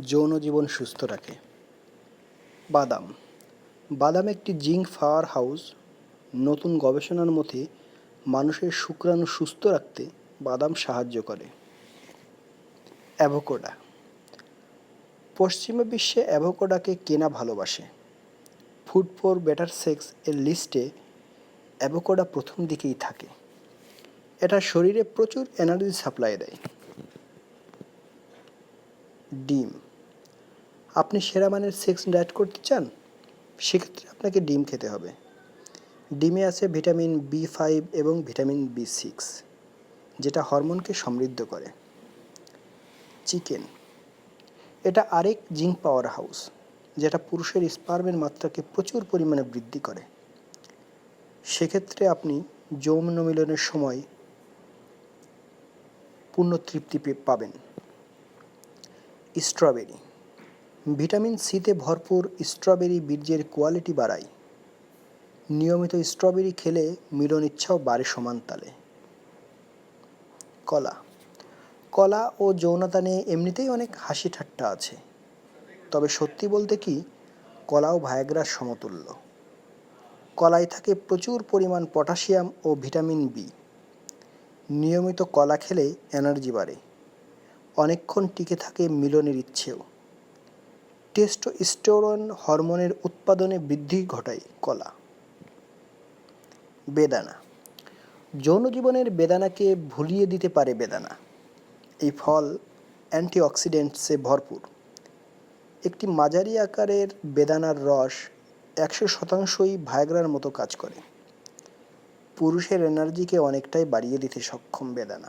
যৌন জীবন সুস্থ রাখে। বাদাম। বাদাম একটি জিঙ্ক পাওয়ার হাউস। নতুন গবেষণার মতে মানুষের শুক্রাণু সুস্থ রাখতে বাদাম সাহায্য করে। অ্যাভোকোডা। পশ্চিমা বিশ্বে অ্যাভোকোডাকে কেনা ভালোবাসে। ফুড ফর বেটার সেক্স এর লিস্টে অ্যাভোকোডা প্রথম দিকেই থাকে। এটা শরীরে প্রচুর এনার্জি সাপ্লাই দেয়। ডিম। আপনি সেরা মানের সেক্স ডায়েট করতে চান, সেক্ষেত্রে আপনাকে ডিম খেতে হবে। ডিমে আছে ভিটামিন বি ফাইভ এবং ভিটামিন বি সিক্স যেটা হরমোনকে সমৃদ্ধ করে। চিকেন। এটা আরেক জিঙ্ক পাওয়ার হাউস, যেটা পুরুষের স্পার্মের মাত্রাকে প্রচুর পরিমাণে বৃদ্ধি করে। সেক্ষেত্রে আপনি যৌন মিলনের সময় পূর্ণ তৃপ্তি পাবেন। স্ট্রবেরি। ভিটামিন সিতে ভরপুর স্ট্রবেরি বীর্যের কোয়ালিটি বাড়ায়। নিয়মিত স্ট্রবেরি খেলে মিলন ইচ্ছাও বাড়ে সমান তালে। কলা। কলা ও যৌনতা নিয়ে এমনিতেই অনেক হাসি ঠাট্টা আছে। তবে সত্যি বলতে কি কলাও ভায়াগ্রার সমতুল্য। কলায় থাকে প্রচুর পরিমাণ পটাশিয়াম ও ভিটামিন বি নিয়মিত কলা খেলে এনার্জি বাড়ে। অনেকক্ষণ টিকে থাকে মিলনের ইচ্ছেও। টেস্টোস্টেরন হরমোনের উৎপাদনে বৃদ্ধি ঘটায় কলা। বেদানা। যৌন জীবনের বেদানাকে ভুলিয়ে দিতে পারে বেদানা। এই ফল অ্যান্টিঅক্সিডেন্টসে ভরপুর। একটি মাঝারি আকারের বেদানার রস একশো শতাংশই ভায়াগ্রার মতো কাজ করে। পুরুষের এনার্জিকে অনেকটাই বাড়িয়ে দিতে সক্ষম বেদানা।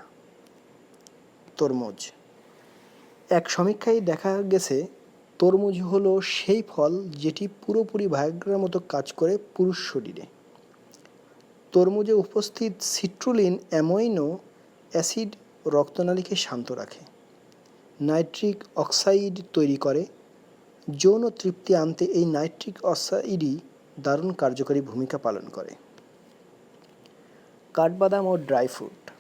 তরমুজ। এক সমীক্ষায় দেখা গেছে, তরমুজ হলো সেই ফল যেটি পুরোপুরি ভায়াগ্রার মতো কাজ করে পুরুষ শরীরে। তরমুজে উপস্থিত সিট্রুলিন অ্যামোইনো অ্যাসিড রক্তনালীকে শান্ত রাখে, নাইট্রিক অক্সাইড তৈরি করে, যৌন তৃপ্তি আনতে এই নাইট্রিক অক্সাইডই দারুণ কার্যকরী ভূমিকা পালন করে। কাঠবাদাম ও ড্রাই ফ্রুট।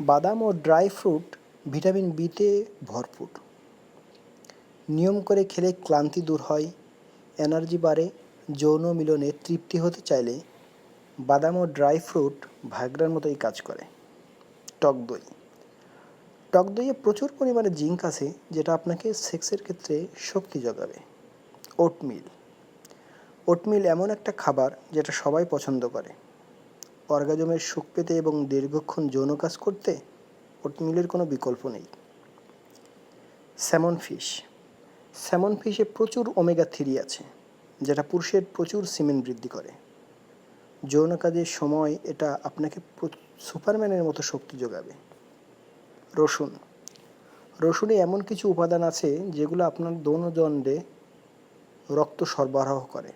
বাদাম ও ড্রাই ফ্রুট ভিটামিন বিতে ভরপুর। নিয়ম করে খেলে ক্লান্তি দূর হয়, এনার্জি বাড়ে, যৌন মিলনে তৃপ্তি হতে চাইলে বাদাম ও ড্রাই ফ্রুট ভাগ্রার মতোই কাজ করে। টক দই। টক দইয়ে প্রচুর পরিমাণে জিঙ্ক আছে, যেটা আপনাকে সেক্সের ক্ষেত্রে শক্তি যোগাবে। ওটমিল। ওটমিল এমন একটা খাবার যেটা সবাই পছন্দ করে। অর্গাজমের সুখ পেতে এবং দীর্ঘক্ষণ যৌন কাজ করতে ওটমিলের কোনো বিকল্প নেই। Salmon fish. স্যামন ফিশে প্রচুর ওমেগা থ্রি আছে, যেটা পুরুষের প্রচুর সিমেন্ট বৃদ্ধি করে। যৌন কাজের সময় এটা আপনাকে সুপারম্যানের মতো শক্তি যোগাবে। রসুন। রসুনে এমন কিছু উপাদান আছে যেগুলো আপনার দৌনদণ্ডে রক্ত সরবরাহ করে।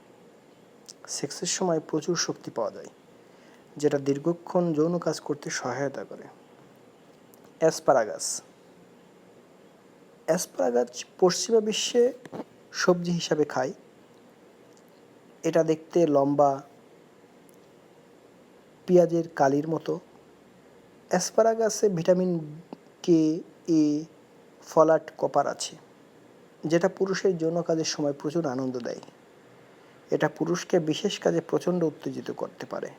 সেক্সের সময় প্রচুর শক্তি পাওয়া যায়, যেটা দীর্ঘক্ষণ যৌন কাজ করতে সহায়তা করে। অ্যাসপারাগাস অ্যাসপারাগাস পশ্চিমা বিশ্বে সবজি হিসাবে খায়। এটা দেখতে লম্বা, পেঁয়াজের কালির মতো। অ্যাসপারাগাসে ভিটামিন কে এ ফলাট, কপার আছে, যেটা পুরুষের যৌন কাজের সময় প্রচুর আনন্দ দেয়। এটা পুরুষকে বিশেষ কাজে প্রচণ্ড উত্তেজিত করতে পারে।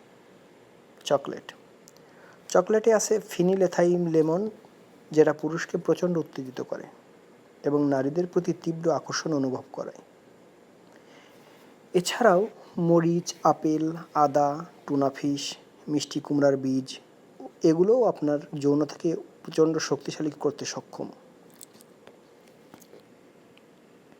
চকলেট। চকলেটে আছে ফিনিলেথাইম লেমন, যেটা পুরুষকে প্রচণ্ড উত্তেজিত করে এবং নারীদের প্রতি তীব্র আকর্ষণ অনুভব করায়। এছাড়াও মরিচ, আপেল, আদা, টুনা ফিশ, মিষ্টি কুমড়ার বীজ, এগুলোও আপনার যৌন থেকে প্রচণ্ড শক্তিশালী করতে সক্ষম।